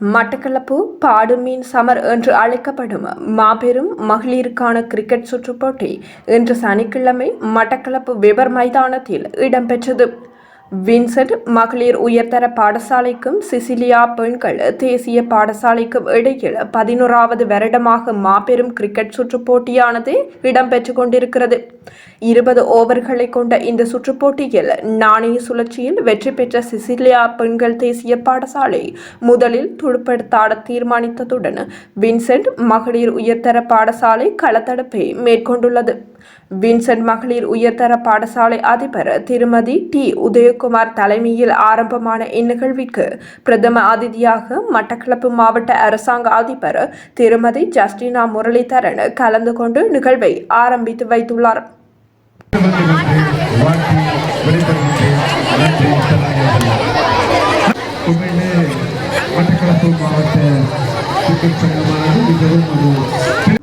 மட்டக்களப்பு பாடுமீன் சமர் என்று அழைக்கப்படும் மாபெரும் மகளிருக்கான கிரிக்கெட் சுற்றுப்போட்டி இன்று சனிக்கிழமை மட்டக்களப்பு வெபர் மைதானத்தில் இடம்பெற்றது. வின்சென்ட் மகளிர் உயர்தர பாடசாலைக்கும் சிசிலியா பெண்கள் தேசிய பாடசாலைக்கும் இடையில் பதினோராவது வருடமாக மாபெரும் கிரிக்கெட் சுற்றுப் போட்டியானது இடம்பெற்றுக் கொண்டிருக்கிறது. இருபது ஓவர்களை கொண்ட இந்த சுற்றுப் போட்டியில் நாணய சுழற்சியில் வெற்றி பெற்ற சிசிலியா பெண்கள் தேசிய பாடசாலை முதலில் துடுப்படுத்தாட தீர்மானித்ததுடன் வின்சென்ட் மகளிர் உயர்தர பாடசாலை களத்தடுப்பை மேற்கொண்டுள்ளது. வின்சென்ட் மகளிர் உயர்தர பாடசாலை அதிபர் திருமதி டி. உதய உதயகுமார் தலைமையில் ஆரம்பமான இந்நிகழ்விற்கு பிரதம அதிதியாக மட்டக்களப்பு மாவட்ட அரசாங்க அதிபர் திருமதி ஜஸ்டினா முரளிதரன் கலந்து கொண்டு நிகழ்வை ஆரம்பித்து வைத்துள்ளார். மட்டக்களப்பு மாவட்ட கிரிக்கெட் சங்கமானது மிகவும்